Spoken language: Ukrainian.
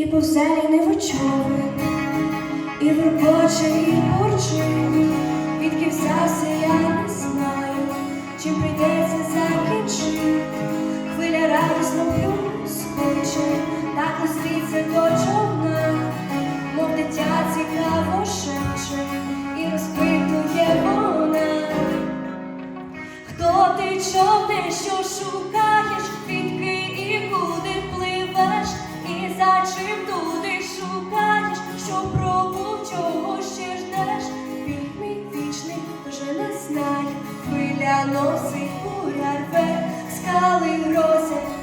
і повзелі не вечори, і врубоче, і бурчи, відки взявся, я не знаю, чим прийдеться закінчити. Хвиля радісно плюскоче, так листиться до човна, мов дитя цікаво шепче, і розпитує вона. Хто ти човне, що шукаєш, носить буря рве, скали грозять,